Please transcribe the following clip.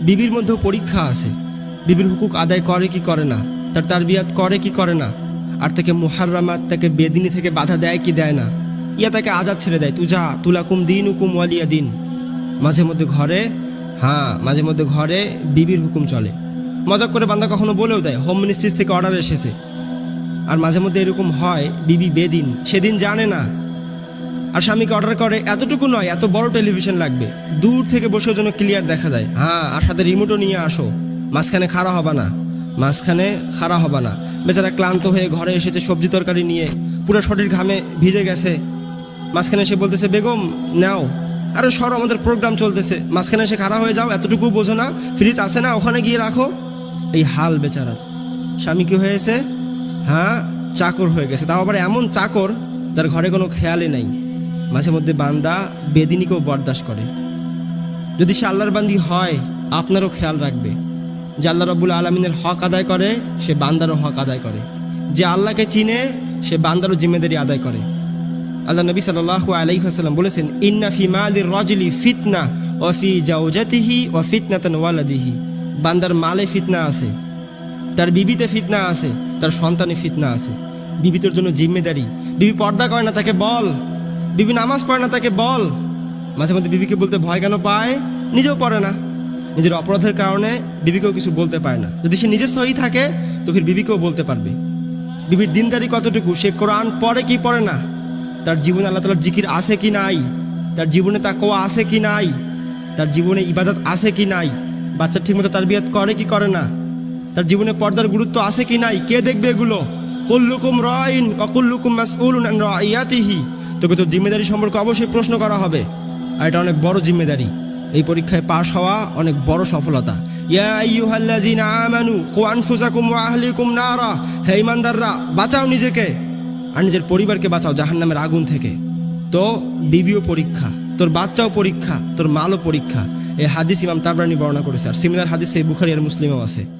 বিবির মধ্যেও পরীক্ষা আছে। বিবির হুকুক আদায় করে কি করে না? তার তারবিয়াত করে কি করে না? আর তাকে মুহাররামাত, তাকে বেদিনী থেকে বাধা দেয় কি দেয় না? ইয়া তাকে আজাদ ছেড়ে দেয় তু যা তুলাকুম দিন হুকুম ওয়ালিয়া দিন। মাঝে মধ্যে ঘরে হ্যাঁ মাঝে মধ্যে ঘরে বিবির হুকুম চলে। মজাক করে বান্দা কখনো বলেও দেয়, হোম মিনিস্ট্রিজ থেকে অর্ডার এসেছে। আর মাঝে মধ্যে এরকম হয়, বিবি বেদিন। সেদিন জানে না আর স্বামীকে অর্ডার করে, এতটুকু নয়, এত বড় টেলিভিশন লাগবে। দূর থেকে বসে যেন ক্লিয়ার দেখা যায়। হ্যাঁ আর সাথে রিমোটও নিয়ে আসো। মাঝখানে খাড়া হবা না। মাঝখানে খাড়া হবা না। বেচারা ক্লান্ত হয়ে ঘরে এসেছে সবজি তরকারি নিয়ে। পুরো শরীর ঘামে ভিজে গেছে। মাঝখানে এসে বলতেছে, বেগম, নাও। আরে সর, আমাদের প্রোগ্রাম চলতেছে। মাঝখানে এসে খাড়া হয়ে যাও, এতটুকু বোঝো না। ফ্রিজ আছে না, ওখানে গিয়ে রাখো। এই হাল বেচারা। স্বামী কি হয়েছে? হ্যাঁ চাকর হয়ে গেছে। তাও আবার এমন চাকর যার ঘরে কোনো খেয়ালই নেই। মাঝে মধ্যে বান্দা বেদিনীকেও বরদাস্ত করে। যদি সে আল্লাহর বান্দি হয়, আপনারও খেয়াল রাখবে। যে আল্লাহ রবুল আলমিনের হক আদায় করে, সে বান্দারও হক আদায় করে। যে আল্লাহকে চিনে, সে বান্দারও জিম্মেদারি আদায় করে। আল্লাহ নবী সাল্লাহ আলাইসাল্লাম বলেছেন, ইন্না ফি মালির রজলি ফিতনা ওফি জাউজাতিহি ও ফিতনাতন ওয়ালাদিহি। বান্দার মালে ফিতনা আছে, তার বিবিতে ফিতনা আছে, তার সন্তানে ফিতনা আছে। বিবিতের জন্য জিম্মেদারি। বিবি পর্দা করে না, তাকে বল। বিবি নামাজ পড়ে না, তাকে বল। মাঝে মধ্যে বিবিকে বলতে ভয় কেন পায়? নিজেও পড়ে না। নিজের অপরাধের কারণে বিবিকেও কিছু বলতে পারে না। যদি সে নিজে সহি থাকে, তো ফির বিবিকেও বলতে পারবে। বিবির দিনদারি কতটুকু? সে কোরআন পড়ে কি পড়ে না? তার জীবনে আল্লাহ তালার জিকির আছে কি নাই? তার জীবনে তাকওয়া আছে কি নাই? তার জীবনে ইবাদত আছে কি নাই? বাচ্চা ঠিকমতো তার বিয়াত করে কি করে না? তার জীবনে পর্দার গুরুত্ব আছে কি নাই? কে দেখবে এগুলো? কুল্লুকুম রাইন অকুল্লুকুম মাসউলুন রাইয়াতিহি। তোকে তো জিম্মেদারি সম্পর্কে অবশ্যই প্রশ্ন করা হবে। আর এটা অনেক বড় জিম্মেদারি। এই পরীক্ষায় পাশ হওয়া অনেক বড় সফলতা। হে ইমানদাররা বাঁচাও নিজেকে। আর নিজের পরিবারকে বাঁচাও জাহান্নামের আগুন থেকে। তো বিবিও পরীক্ষা, তোর বাচ্চাও পরীক্ষা, তোর মালও পরীক্ষা। এই হাদিস ইমাম তাবরানি বর্ণনা করেছে। আর সিমিলার হাদিস এই বুখারি আর মুসলিমও আছে।